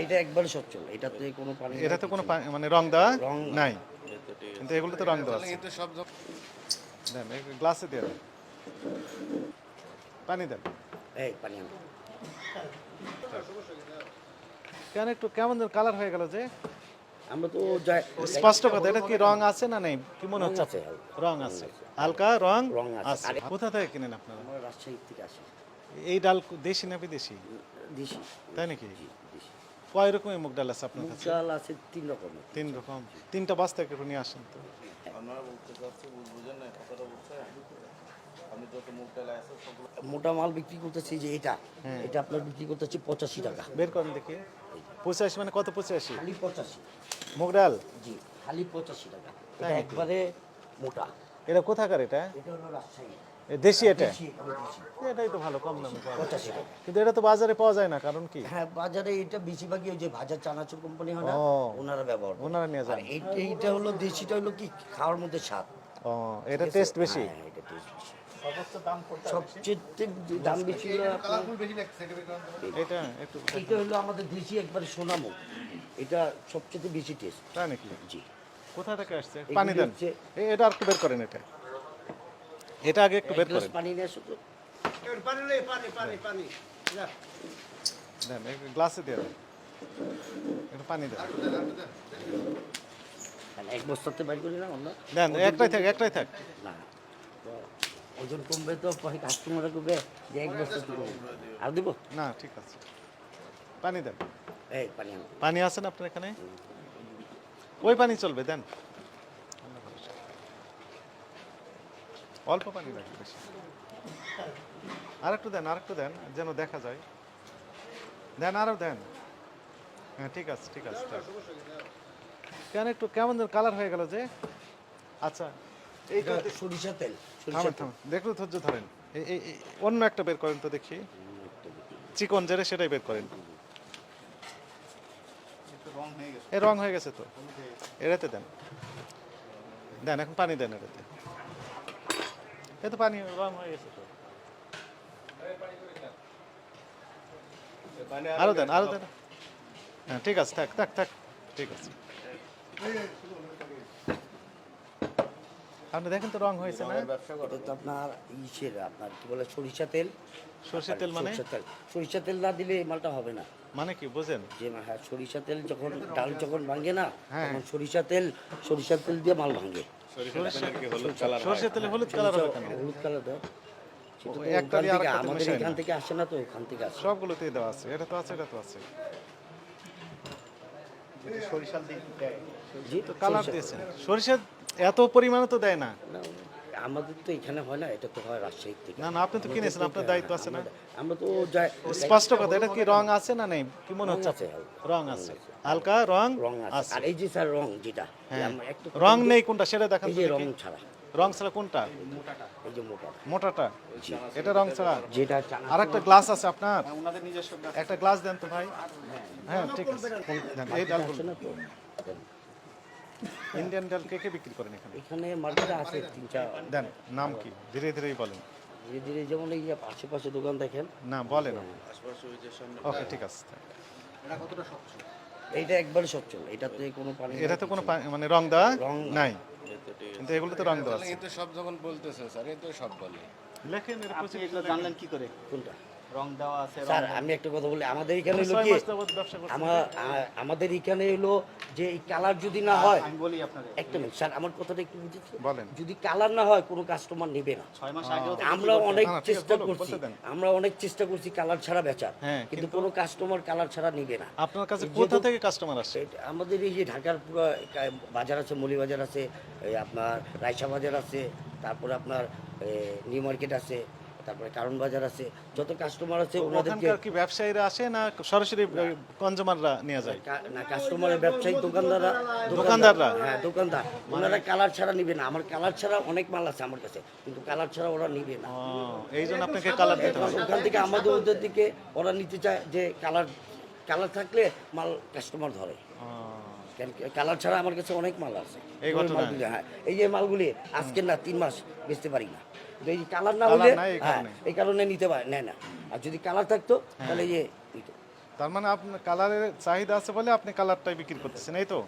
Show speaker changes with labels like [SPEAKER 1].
[SPEAKER 1] এইটা একবারে সচ্ছল এটাতে কোনো পানি
[SPEAKER 2] এটাতে কোনো মানে রং দেওয়া
[SPEAKER 1] রং
[SPEAKER 2] নাই। কিন্তু এগুলোতে রং দেওয়া আছে। দেন গ্লাসে দিয়ে দেন। পানি দেন।
[SPEAKER 1] এই পানি আনো।
[SPEAKER 2] কেন একটু কেমন কালার হয়ে গেল যে?
[SPEAKER 1] আমরা তো যাই
[SPEAKER 2] স্পষ্ট কথা এটা কি রং আছে না নেই? কি মনে হচ্ছে? রং আছে হালকা। রং
[SPEAKER 1] রং আছে।
[SPEAKER 2] কোথা থেকে কিনেন আপনারা?
[SPEAKER 1] রাজশাহী থেকে আসি।
[SPEAKER 2] এই ডাল দেশি না বিদেশি?
[SPEAKER 1] দেশি।
[SPEAKER 2] তাই নাকি? কয় রকমের মুগ ডাল আছে আপনার কাছে?
[SPEAKER 1] চাল আছে তিন রকমের।
[SPEAKER 2] তিন রকম। তিনটা বস্তা একটু নিয়ে আসেন তো।
[SPEAKER 1] মোটা মাল বিক্রি করতেছি যে এটা এটা আপনার বিক্রি করতেছি পঁচাশি টাকা।
[SPEAKER 2] বের করেন দেখি। পঁচাশি মানে কত পঁচাশি?
[SPEAKER 1] খালি পঁচাশি।
[SPEAKER 2] মুগ ডাল?
[SPEAKER 1] জি খালি পঁচাশি টাকা? একবারে মোটা।
[SPEAKER 2] এটা কোথাকার এটা?
[SPEAKER 1] এটা হলো রাজশাহী।
[SPEAKER 2] দেশি এটা। এটাই তো ভালো কম দামে
[SPEAKER 1] পঁচাশি টাকা।
[SPEAKER 2] কিন্তু এটা তো বাজারে পাওয়া যায় না কারণ কি?
[SPEAKER 1] হ্যাঁ বাজারে এটা বেশিরভাগই ওই যে ভাজার চানাচুর কোম্পানি হয় না ওনারা ব্যবহার
[SPEAKER 2] ওনারা নিয়ে যান।
[SPEAKER 1] এইটা হলো দেশিটা হলো কি খাওয়ার মধ্যে স্বাদ।
[SPEAKER 2] ও এটা টেস্ট বেশি?
[SPEAKER 1] হ্যাঁ, এটা taste বেশি। সবচেয়ে দাম বেশি হলো
[SPEAKER 2] এটা
[SPEAKER 1] এটা হলো আমাদের দেশি একবারে সোনামুখ এটা সবচেয়ে বেশি টেস্ট
[SPEAKER 2] তাই নাকি?
[SPEAKER 1] জি।
[SPEAKER 2] কোথা থেকে আসছে? পানি দেন। এটা আর বের করেন এটা। এটা আগে একটু
[SPEAKER 1] এক
[SPEAKER 2] বের করেন।
[SPEAKER 1] পানি নিয়ে আসো তো
[SPEAKER 2] দেন এক গ্লাসে দিয়ে দেন। একটু পানি দেন।
[SPEAKER 1] এক বস্তাতে বাইর করি না আমরা
[SPEAKER 2] দেন একটাই থাক একটাই থাক।
[SPEAKER 1] না। ওজন কমবে তো কাস্টমার করবে যে এক বস্তা দিব। আর দিব?
[SPEAKER 2] না ঠিক আছে। পানি দেন।
[SPEAKER 1] এই পানি
[SPEAKER 2] পানি আছে না আপনার এখানে? ওই পানি চলবে দেন। অল্প পানি লাগবে বেশি। আর একটু দেন আর একটু দেন যেন দেখা যায়। দেন আরও দেন। হ্যাঁ ঠিক আছে ঠিক আছে কেন একটু কেমন কালার হয়ে গেল যে? আচ্ছা এই
[SPEAKER 1] সরিষা তেল
[SPEAKER 2] থামেন থামেন। দেখুন ধৈর্য ধরেন। এই- অন্য একটা বের করেন তো দেখি। চিকন যেটা সেটাই বের করেন। এ রং হয়ে গেছে তো। এটাতে দেন। দেন এখন পানি দেন এটাতে এ তো পানি রং হয়ে গেছে তো। আরও দেন আরও দেন। হ্যাঁ ঠিক আছে থাক থাক থাক ঠিক আছে। আপনি দেখেন তো রং হয়েছে না?
[SPEAKER 1] এটা তো আপনার ইসের আপনার কি বলে সরিষা তেল?
[SPEAKER 2] সর্ষের তেল মানে?
[SPEAKER 1] সরিষা তেল। না দিলে এই মালটা হবে না।
[SPEAKER 2] মানে কি বোঝেন?
[SPEAKER 1] যে হ্যাঁ সরিষা তেল যখন ডাল যখন ভাঙে না
[SPEAKER 2] হ্যাঁ।
[SPEAKER 1] তখন সরিষা তেল সরিষা তেল দিয়ে মাল ভাঙে।
[SPEAKER 2] সর্ষের তেলে হলুদ কালার হবে কেন?
[SPEAKER 1] হলুদ কালার দেয় সেটা তো
[SPEAKER 2] ও, একটা দিয়ে
[SPEAKER 1] থেকে, আমাদের এখান থেকে আসে না তো ওখান থেকে আসে।
[SPEAKER 2] সবগুলোতেই দেওয়া আছে এটা তো আছে এটা তো আছে। কালার
[SPEAKER 1] সরিষা-
[SPEAKER 2] সরিষা এত পরিমাণে তো দেয় না।
[SPEAKER 1] না, আমাদের তো এখানে হয় না এটা তো হয় রাজশাহী থেকে।
[SPEAKER 2] না না আপনি তো কিনেছেন আপনার দায়িত্ব আছে না?
[SPEAKER 1] আমরা তো যাই
[SPEAKER 2] স্পষ্ট কথা এটা কি রং আছে না নেই? কি মনে হচ্ছে?
[SPEAKER 1] আছে,
[SPEAKER 2] রং আছে। হালকা রং
[SPEAKER 1] রং আছে। আর এই যে স্যার রং যেটা
[SPEAKER 2] হ্যাঁ। রং নেই কোনটা সেটা দেখান
[SPEAKER 1] এই যে রং ছাড়া।
[SPEAKER 2] রং ছাড়া কোনটা?
[SPEAKER 1] এই যে মোটা
[SPEAKER 2] মোটাটা? এটা রং ছাড়া?
[SPEAKER 1] যেটা
[SPEAKER 2] আর একটা গ্লাস আছে আপনার? একটা গ্লাস দেন তো ভাই। হ্যাঁ ঠিক আছে। এই ডালগুলো
[SPEAKER 1] না তো।
[SPEAKER 2] ইন্ডিয়ান ডাল কে কে বিক্রি করেন এখানে?
[SPEAKER 1] এখানে মার্কেটে আছে তিন চার
[SPEAKER 2] দেন নাম কি? ধীরে ধীরেই বলেন।
[SPEAKER 1] ধীরে ধীরে যেমন এই যে আশেপাশে দোকান দেখেন।
[SPEAKER 2] না বলেন। ওকে ঠিক আছে
[SPEAKER 1] এইটা একবারে সচ্ছল এটাতে কোনো পানি
[SPEAKER 2] এটাতে কোনো মানে রং দেওয়া
[SPEAKER 1] রং
[SPEAKER 2] নাই। কিন্তু এগুলোতে রং দেওয়া আছে।
[SPEAKER 3] কিন্তু সব যখন বলতেছে স্যার এই তো সব বলে।
[SPEAKER 2] লেখেন এর
[SPEAKER 4] এগুলো জানলেন কি করে?
[SPEAKER 1] কোনটা?
[SPEAKER 4] রং দেওয়া আছে
[SPEAKER 1] স্যার আমি একটা কথা বলি আমাদের এখানে হলো কি আমাদের এখানে হলো যে এই কালার যদি না হয়
[SPEAKER 4] আমি বলি আপনাদের।
[SPEAKER 1] একটা মিনিট স্যার আমার কথাটা একটু বুঝেছি?
[SPEAKER 2] বলেন।
[SPEAKER 1] যদি কালার না হয় কোনো কাস্টমার নেবে না।
[SPEAKER 4] মাস
[SPEAKER 1] আমরা অনেক চেষ্টা করছি। আমরা অনেক চেষ্টা করছি কালার ছাড়া বেচার।
[SPEAKER 2] হ্যাঁ,
[SPEAKER 1] কিন্তু কোনো কাস্টমার কালার ছাড়া নিবে না।
[SPEAKER 2] আপনার কাছে কোথা থেকে কাস্টমার
[SPEAKER 1] এটা আমাদের এই যে ঢাকার পুরো বাজার আছে মলি বাজার আছে আপনার রায়সা বাজার আছে তারপরে আপনার নিউ মার্কেট আছে তারপরে কারণ বাজার আছে যত কাস্টমার আছে ওনাদেরকে
[SPEAKER 2] কি ব্যবসায়ীরা আসে না সরাসরি নিয়ে যায়?
[SPEAKER 1] না কাস্টমারের ব্যবসায়ী দোকানদাররা
[SPEAKER 2] দোকানদাররা?
[SPEAKER 1] হ্যাঁ দোকানদার। ওনারা কালার ছাড়া নিবে না। আমার কালার ছাড়া অনেক মাল আছে আমার কাছে কিন্তু কালার ছাড়া ওরা নিবে না।
[SPEAKER 2] এই জন্য আপনাকে কালার দিতে হবে।
[SPEAKER 1] ওখান থেকে আমাদের ওদের দিকে ওরা নিতে চায় যে কালার কালার থাকলে মাল কাস্টমার ধরে। কালার ছাড়া আমার কাছে অনেক মাল আছে।
[SPEAKER 2] এই ঘটনা?
[SPEAKER 1] হ্যাঁ। এই যে মালগুলি আজকে না তিন মাস বেচতে পারি না। এই কালার না হলে
[SPEAKER 2] এই
[SPEAKER 1] হ্যাঁ
[SPEAKER 2] কারণে।
[SPEAKER 1] নিতে পারে নেয় না। আর যদি কালার থাকতো তাহলে ইয়ে নিত।
[SPEAKER 2] তার মানে আপনার কালারের চাহিদা আছে বলে আপনি কালারটাই বিক্রি করতেছেন এই তো?